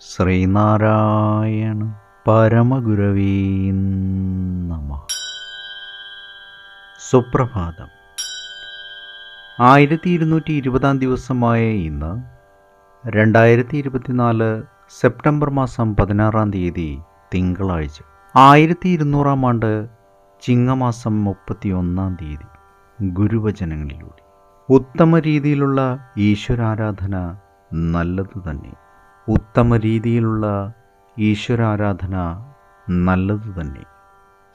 ശ്രീനാരായണ പരമഗുരവീ നമ. സുപ്രഭാതം. ആയിരത്തി ഇരുന്നൂറ്റി ഇരുപതാം ദിവസമായ ഇന്ന് രണ്ടായിരത്തി ഇരുപത്തിനാല് സെപ്റ്റംബർ മാസം പതിനാറാം തീയതി തിങ്കളാഴ്ച ആയിരത്തി ഇരുന്നൂറാം ആണ്ട് ചിങ്ങമാസം മുപ്പത്തി ഒന്നാം തീയതി ഗുരുവചനങ്ങളിലൂടെ. ഉത്തമ രീതിയിലുള്ള ഈശ്വരാരാധന നല്ലത് തന്നെ. ഉത്തമ രീതിയിലുള്ള ഈശ്വരാരാധന നല്ലത് തന്നെ.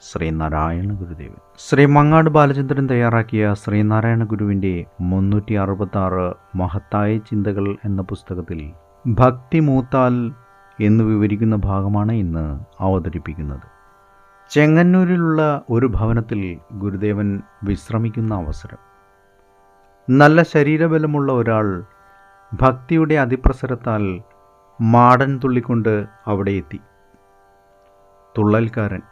ശ്രീനാരായണ ഗുരുദേവൻ. ശ്രീ മങ്ങാട് ബാലചന്ദ്രൻ തയ്യാറാക്കിയ ശ്രീനാരായണ ഗുരുവിന്റെ മുന്നൂറ്റി അറുപത്തി ആറ് മഹത്തായ ചിന്തകൾ എന്ന പുസ്തകത്തിൽ ഭക്തി മൂത്താൽ എന്ന് വിവരിക്കുന്ന ഭാഗമാണ് ഇന്ന് അവതരിപ്പിക്കുന്നത്. ചെങ്ങന്നൂരിലുള്ള ഒരു ഭവനത്തിൽ ഗുരുദേവൻ വിശ്രമിക്കുന്ന അവസരം. നല്ല ശരീരബലമുള്ള ഒരാൾ ഭക്തിയുടെ അതിപ്രസരത്താൽ മാടൻ തുള്ളിക്കൊണ്ട് അവിടെ എത്തി. തുള്ളൽക്കാരൻ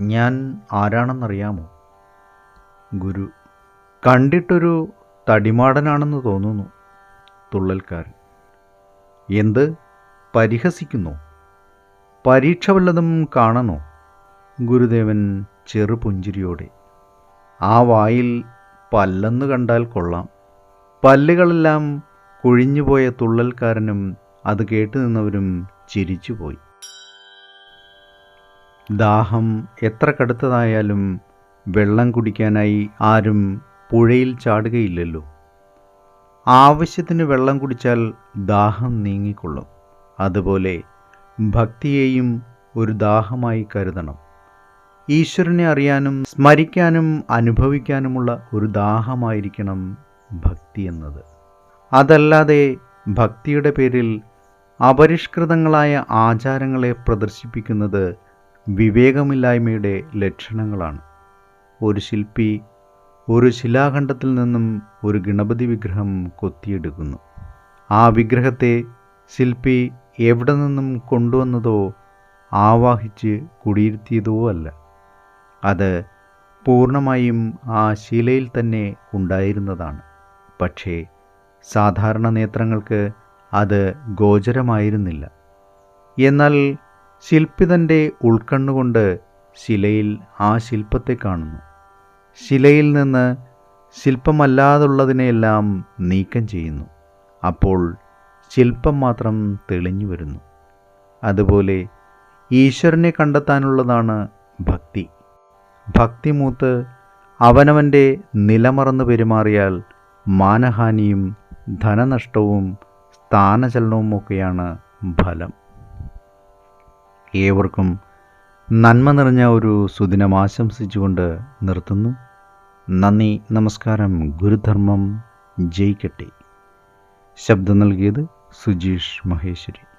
ഞാൻ ആരാണെന്നറിയാമോ? ഗുരു കണ്ടിട്ടൊരു തടിമാടനാണെന്ന് തോന്നുന്നു തുള്ളൽക്കാരൻ. എന്ത്? പരിഹസിക്കുന്നു? പരീക്ഷ വല്ലതും കാണണോ? ഗുരുദേവൻ ചെറുപുഞ്ചിരിയോടെ. ആ വായിൽ പല്ലെന്ന് കണ്ടാൽ കൊള്ളാം. പല്ലുകളെല്ലാം കുഴിഞ്ഞുപോയ തുള്ളൽക്കാരനും അത് കേട്ടു നിന്നവരും ചിരിച്ചുപോയി. ദാഹം എത്ര കടുത്തതായാലും വെള്ളം കുടിക്കാനായി ആരും പുഴയിൽ ചാടുകയില്ലല്ലോ. ആവശ്യത്തിന് വെള്ളം കുടിച്ചാൽ ദാഹം നീങ്ങിക്കൊള്ളും. അതുപോലെ ഭക്തിയെയും ഒരു ദാഹമായി കരുതണം. ഈശ്വരനെ അറിയാനും സ്മരിക്കാനും അനുഭവിക്കാനുമുള്ള ഒരു ദാഹമായിരിക്കണം ഭക്തി എന്നത്. അതല്ലാതെ ഭക്തിയുടെ പേരിൽ അപരിഷ്കൃതങ്ങളായ ആചാരങ്ങളെ പ്രദർശിപ്പിക്കുന്നത് വിവേകമില്ലായ്മയുടെ ലക്ഷണങ്ങളാണ്. ഒരു ശില്പി ഒരു ശിലാഖണ്ഡത്തിൽ നിന്നും ഒരു ഗണപതി വിഗ്രഹം കൊത്തിയെടുക്കുന്നു. ആ വിഗ്രഹത്തെ ശില്പി എവിടെ നിന്നും കൊണ്ടുവന്നതോ ആവാഹിച്ച് കുടിയിരുത്തിയതോ അല്ല. അത് പൂർണമായും ആ ശിലയിൽ തന്നെ ഉണ്ടായിരുന്നതാണ്. പക്ഷേ സാധാരണ നേത്രങ്ങൾക്ക് അത് ഗോചരമായിരുന്നില്ല. എന്നാൽ ശില്പി തന്റെ ഉൾക്കണ്ണുകൊണ്ട് ശിലയിൽ ആ ശില്പത്തെ കാണുന്നു. ശിലയിൽ നിന്ന് ശില്പമല്ലാതുള്ളതിനെയെല്ലാം നീക്കം ചെയ്യുന്നു. അപ്പോൾ ശില്പം മാത്രം തെളിഞ്ഞു വരുന്നു. അതുപോലെ ഈശ്വരനെ കണ്ടെത്താനുള്ളതാണ് ഭക്തി. ഭക്തിമൂത്ത് അവനവന്റെ നിലമറന്ന് പെരുമാറിയാൽ മാനഹാനിയും ധനനഷ്ടവും സ്ഥാനചലനവും ഒക്കെയാണ് ഫലം. ഏവർക്കും നന്മ നിറഞ്ഞ ഒരു സുദിനം ആശംസിച്ചുകൊണ്ട് നിർത്തുന്നു. നന്ദി നമസ്കാരം ഗുരുധർമ്മം ജയിക്കട്ടെ ശബ്ദം നൽകിയത് സുജീഷ് മഹേശ്വരി.